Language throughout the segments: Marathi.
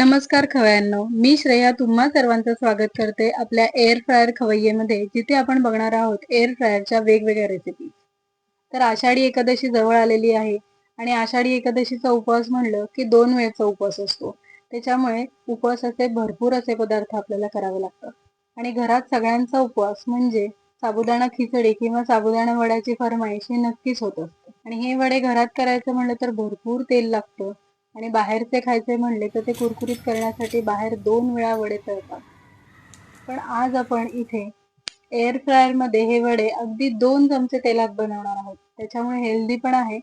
नमस्कार खवयांनो मी श्रेया तुम्हा सर्वांचं स्वागत करते आपल्या एअर फ्रायर खवय्येमध्ये जिथे आपण बघणार आहोत एअर फ्रायरच्या वेगवेगळ्या रेसिपी तर आषाढी एकादशी जवळ आलेली आहे आणि आषाढी एकादशीचा उपवास म्हणलं की दोन वेळचा उपवास असतो. त्याच्यामुळे उपवासाचे भरपूर असे पदार्थ आपल्याला करावे लागतात. आणि घरात सगळ्यांचा उपवास म्हणजे साबुदाणा खिचडी किंवा साबुदाणा वड्याची फरमाईश ही नक्कीच होत असते. आणि हे वडे घरात करायचं म्हणलं तर भरपूर तेल लागतं. आणि बाहेरचे खायचे म्हणले तर ते कुरकुरीत करण्यासाठी बाहेर दोन वेळा वडे तळतात. पण आज आपण इथे एअर फ्रायरमध्ये हे वडे अगदी दोन चमचे तेलात बनवणार आहोत. त्याच्यामुळे हेल्दी पण आहे.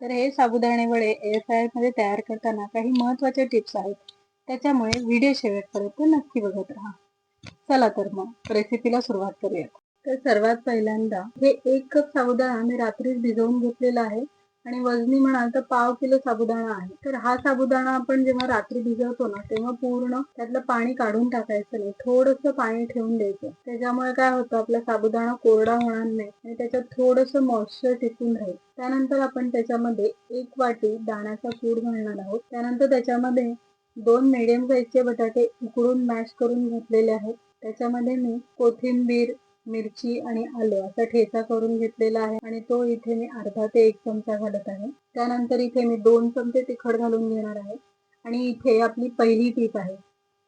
तर हे साबुदाणे वडे एअर फ्रायरमध्ये तयार करताना काही महत्त्वाचे टिप्स आहेत. त्याच्यामुळे व्हिडिओ शेवटपर्यंत नक्की बघत राहा. चला तर मग रेसिपीला सुरुवात करूया तर सर्वात पहिल्यांदा हे एक कप साबुदाणा मी रात्रीच भिजवून घेतलेला आहे. आणि वजनी म्हणाल तर पाव किलो साबुदाणा आहे. तर हा साबुदाणा आपण जेव्हा रात्री भिजवतो ना तेव्हा पूर्ण त्यातलं पाणी काढून टाकायचं नाही. थोडस पाणी ठेवून द्यायचं. त्याच्यामुळे काय होतं आपला साबुदाणा कोरडा होणार नाही आणि त्याच्यात थोडस मॉइश्चर टिकून राहील. त्यानंतर आपण त्याच्यामध्ये एक वाटी दाण्याचा कूड घालणार आहोत. त्यानंतर त्याच्यामध्ये दोन मिडियम साईजचे बटाटे उकडून मॅश करून घेतलेले आहेत. त्याच्यामध्ये मी कोथिंबीर मिरची आणि आलं असा ठेचा करून घेतलेला आहे. आणि तो इथे मी अर्धा ते एक चमचा घालत आहे. त्यानंतर इथे मी दोन चमचे तिखट घालून घेणार आहे. आणि इथे आपली पहिली टीप आहे.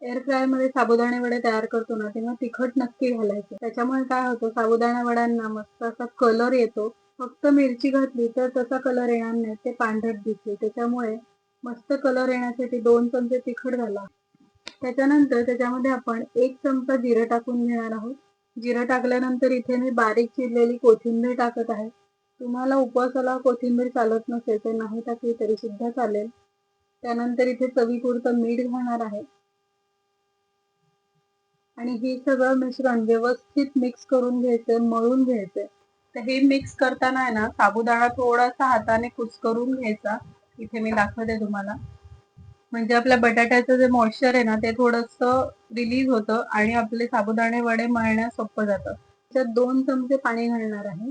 एअर फ्रायमध्ये साबुदाणे वडे तयार करतो ना तेव्हा तिखट नक्की घालायचं. त्याच्यामुळे काय होतं साबुदाणा वड्यांना मस्त असा कलर येतो. फक्त मिरची घातली तर तसा कलर येणार नाही. ते पांढरट दिसते त्याच्यामुळे मस्त कलर येण्यासाठी दोन चमचे तिखट घाला. त्याच्यानंतर त्याच्यामध्ये आपण एक चमचा जिरं टाकून घेणार आहोत. जिरं टाकल्यानंतर इथे मी बारीक चिरलेली कोथिंबीर टाकत आहे. तुम्हाला उपवासाला कोथिंबीर चालत नसेल तर नाही टाकली तरी सुद्धा चालेल. त्यानंतर इथे चवीपुरतं मीठ घालणार आहे. आणि हे सगळं मिश्रण व्यवस्थित मिक्स करून घ्यायचंय मळून घ्यायचंय तर हे मिक्स करताना आहे ना साबुदाणा थोडासा हाताने कुचकरून घ्यायचा. इथे मी दाखवते तुम्हाला. म्हणजे आपल्या बटाट्याचं जे मॉइश्चर आहे ना ते थोडस रिलीज होतं आणि आपले साबुदाणे वडे मळण्यास सोपं जातं. त्याच्यात दोन चमचे पाणी घालणार आहे.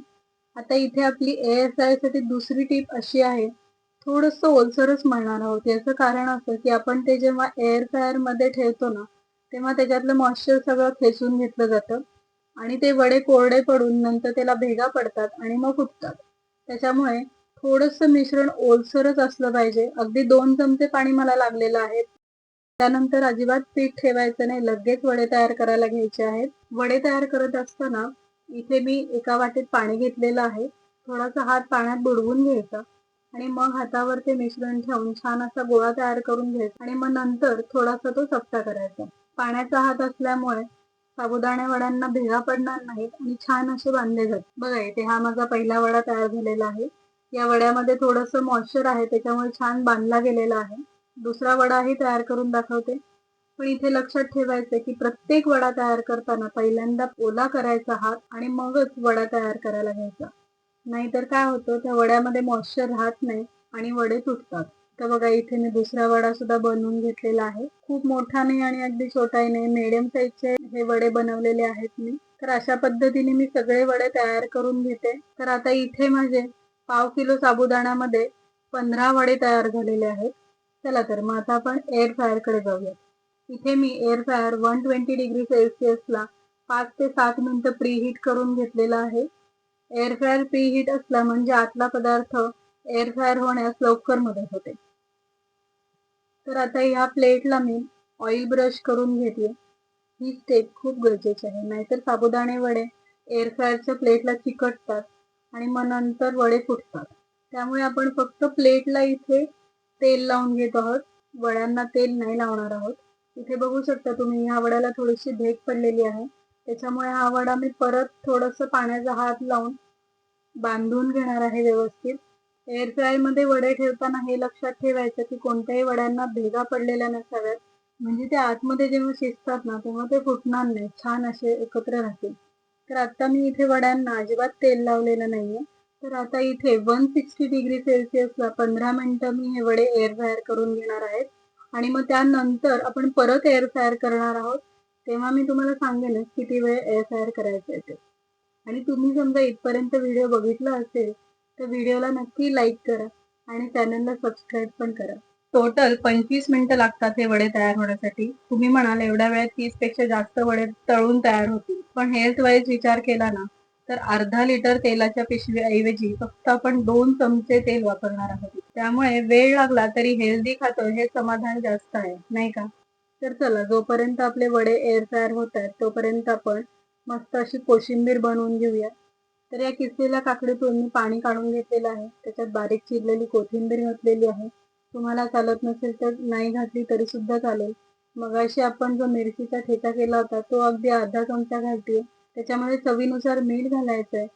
आता इथे आपली एअर फ्रायसाठी दुसरी टीप अशी आहे थोडस ओलसरच मळणार आहोत. याचं कारण असं की आपण ते जेव्हा एअर फ्रायरमध्ये ठेवतो ना तेव्हा त्याच्यातलं मॉइश्चर सगळं खेचून घेतलं जातं आणि ते वडे कोरडे पडून नंतर त्याला भेगा पडतात आणि मग फुटतात. त्याच्यामुळे थोडस मिश्रण ओलसरच असलं पाहिजे. अगदी दोन चमचे पाणी मला लागलेलं आहे. त्यानंतर अजिबात पीठ ठेवायचं नाही. लगेच वडे तयार करायला घ्यायचे आहेत. वडे तयार करत असताना इथे मी एका वाटेत पाणी घेतलेलं आहे. थोडासा हात पाण्यात बुडवून घ्यायचा आणि मग हातावर ते मिश्रण ठेवून छान असा गोळा तयार करून घ्यायचा आणि मग नंतर थोडासा तो चपटा करायचा. पाण्याचा हात असल्यामुळे साबुदाणे वड्यांना भेगा पडणार नाहीत आणि छान असे बांधले जातात. बघा इथे हा माझा पहिला वडा तयार झालेला आहे. या वड्यामध्ये थोडस मॉइश्चर आहे त्याच्यामुळे छान बांधला गेलेला आहे. दुसरा वडाही तयार करून दाखवते. पण इथे लक्षात ठेवायचं की प्रत्येक वडा तयार करताना पहिल्यांदा ओला करायचा हात आणि मगच वडा तयार करायला घ्यायचा. नाहीतर काय होतं त्या वड्यामध्ये मॉइश्चर राहत नाही आणि वडे तुटतात. तर बघा इथे मी दुसरा वडा सुद्धा बनवून घेतलेला आहे. खूप मोठा नाही आणि अगदी छोटाही नाही मिडियम साईजचे हे वडे बनवलेले आहेत मी. तर अशा पद्धतीने मी सगळे वडे तयार करून घेते. तर आता इथे माझे पाव किलो साबुदाण्यामध्ये पंधरा वडे तयार झालेले आहेत. चला तर मग आता आपण एअर फ्रायरकडे जाऊया इथे मी air fryer one twenty degree सेल्सिअसला पाच ते सात मिनिटं प्रीहीट करून घेतलेला आहे. एअर फ्रायर प्रीहीट असला म्हणजे आतला पदार्थ एअर फ्रायर होण्यास लवकर मदत होते. तर आता या प्लेटला मी ऑइल ब्रश करून घेते ही स्टेप खूप गरजेची आहे. नाहीतर साबुदाणे वडे एअर फ्रायरच्या प्लेटला चिकटतात. आणि मग नंतर वडे फुटतात. त्यामुळे आपण फक्त प्लेटला इथे तेल लावून घेत आहोत. वड्यांना तेल नाही लावणार आहोत. इथे बघू शकता तुम्ही ह्या वड्याला थोडीशी भेग पडलेली आहे. त्याच्यामुळे हा वडा मी परत थोडस पाण्याचा हात लावून बांधून घेणार आहे व्यवस्थित. एअर फ्रायमध्ये वडे ठेवताना हे लक्षात ठेवायचं की कोणत्याही वड्यांना भेगा पडलेल्या नसाव्यात. म्हणजे ते आतमध्ये जेव्हा शिजतात ना तेव्हा ते फुटणार नाही. छान असे एकत्र राहतील. तर आता मी इथे वड्यांना अजिबात तेल लावलेलं नाहीये. तर आता इथे वन सिक्स्टी डिग्री सेल्सिअसला पंधरा मिनिटं मी हे वडे एअर फ्रायर करून घेणार आहेत. आणि मग त्यानंतर आपण परत एअर फ्रायर करणार आहोत. तेव्हा मी तुम्हाला सांगेनच किती वेळ एअर फ्रायर करायचं ते. आणि तुम्ही समजा इथपर्यंत व्हिडिओ बघितला असेल तर व्हिडिओला नक्की लाईक करा आणि चॅनलला सबस्क्राईब पण करा. टोटल पंचवीस मिनिटं लागतात हे वडे तयार होण्यासाठी. तुम्ही म्हणाल एवढ्या वेळात तीसपेक्षा जास्त वडे तळून तयार होतील. पण हेल्थ वाईज विचार केला ना तर अर्धा लिटर तेलाच्या पिशवीऐवजी फक्त आपण दोन चमचे तेल वापरणार आहोत. त्यामुळे वेळ लागला तरी हेल्दी खातो हे समाधान जास्त आहे नाही का? तर चला जोपर्यंत आपले वडे एअर फ्रायर होत आहेत तोपर्यंत आपण मस्त अशी कोशिंबीर बनवून घेऊया. तर या किसलेल्या काकडीतून मी पाणी काढून घेतलेलं आहे. त्याच्यात बारीक चिरलेली कोथिंबीर घातलेली आहे. तुम्हाला चालत नसेल तर नाही घातली तरी सुद्धा चालेल. मगाशी आपण जो मिरचीचा ठेचा केला होता तो अगदी अर्धा चमचा घालते त्याच्यामध्ये चवीनुसार मीठ घालायचं आहे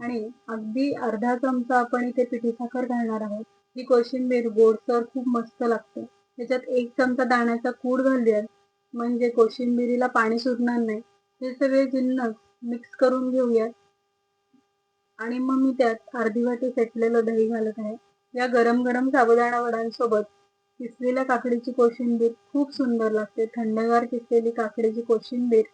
आणि अगदी अर्धा चमचा आपण इथे पिठी साखर घालणार आहोत. ही कोशिंबीर गोडसर खूप मस्त लागते. त्याच्यात एक चमचा दाण्याचा कूड घालूयात. म्हणजे कोशिंबिरीला पाणी सुटणार नाही. हे सगळे जिन्नस मिक्स करून घेऊयात. आणि मग मी त्यात अर्धी वाटी फेटलेलं दही घालत आहे. या गरम गरम साबुदाणा वडांसोबत किसलेल्या काकडीची कोशिंबीर खूप सुंदर लागते. थंडगार किसलेली काकडीची कोशिंबीर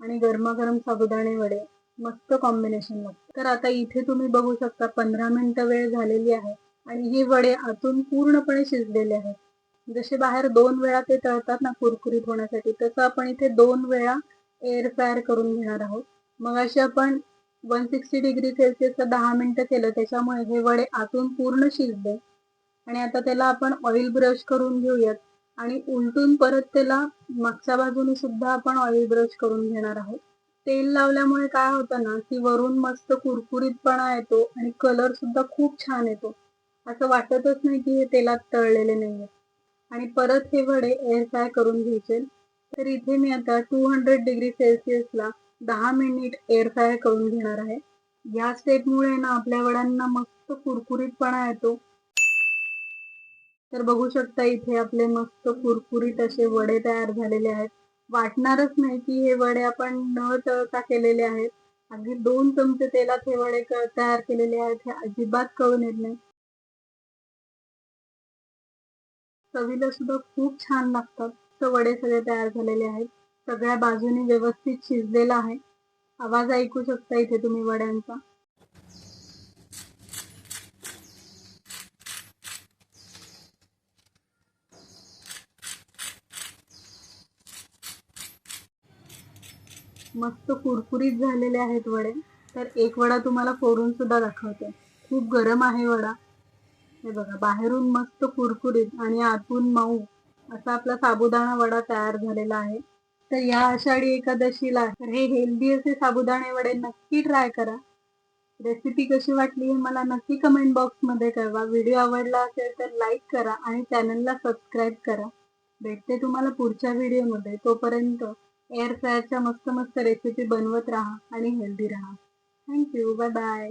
आणि गरमागरम साबुदाणे वडे मस्त कॉम्बिनेशन लागतं. तर आता इथे तुम्ही बघू शकता पंधरा मिनटं वेळ झालेली आहे आणि हे वडे आतून पूर्णपणे शिजलेले आहेत. जसे बाहेर दोन वेळा ते तळतात ना कुरकुरीत होण्यासाठी तसं आपण इथे दोन वेळा एअर फ्रायर करून घेणार आहोत. मग असे आपण वन सिक्स्टी डिग्री सेल्सिअसला दहा मिनटं केलं त्याच्यामुळे हे वडे आतून पूर्ण शिजले. आणि आता त्याला आपण ऑइल ब्रश करून घेऊयात. आणि उलटून परत त्याला मागच्या बाजूने सुद्धा आपण ऑइल ब्रश करून घेणार आहोत. तेल लावल्यामुळे काय होतं ना की वरून मस्त कुरकुरीतपणा येतो आणि कलर सुद्धा खूप छान येतो. असं वाटतच नाही की हे तेलात तळलेले नाहीये. आणि परत हे वडे एअर फ्राय करून घ्यायचे. तर इथे मी आता टू हंड्रेड डिग्री सेल्सिअसला दहा मिनिट एअर फ्राय करून घेणार आहे. या स्टेपमुळे ना आपल्या वड्यांना मस्त कुरकुरीतपणा येतो. तर बघू शकता इथे आपले मस्त कुरकुरीत असे वडे तयार झालेले आहेत. वाटणारच नाही की हे वडे आपण न तळता केलेले आहेत. अगदी दोन चमचे तेलात हे वडे तयार केलेले आहेत हे अजिबात कळून येत नाही. चवीला सुद्धा खूप छान लागतात. तर वडे सगळे तयार झालेले आहेत. सगळ्या बाजूने व्यवस्थित शिजलेला आहे. आवाज ऐकू शकता इथे तुम्ही वड्यांचा. मस्त कुरकुरीत झालेले आहेत वडे. तर एक वडा तुम्हाला फोडून सुद्धा दाखवते. खूप गरम आहे वडा. हे बघा बाहेरून मस्त कुरकुरीत आणि आतून मऊ असा आपला साबुदाणा वडा तयार झालेला आहे. तर या आषाढी एकादशीला हे हेल्दी असे साबुदाणे वडे नक्की ट्राय करा. रेसिपी कशी वाटली हे मला नक्की कमेंट बॉक्समध्ये कळवा. व्हिडिओ आवडला असेल तर लाईक करा आणि चॅनलला सबस्क्राईब करा. भेटते तुम्हाला पुढच्या व्हिडिओमध्ये तोपर्यंत एअर फ्रायरच्या मस्त मस्त रेसिपी बनवत राहा आणि हेल्दी राहा. Thank you bye bye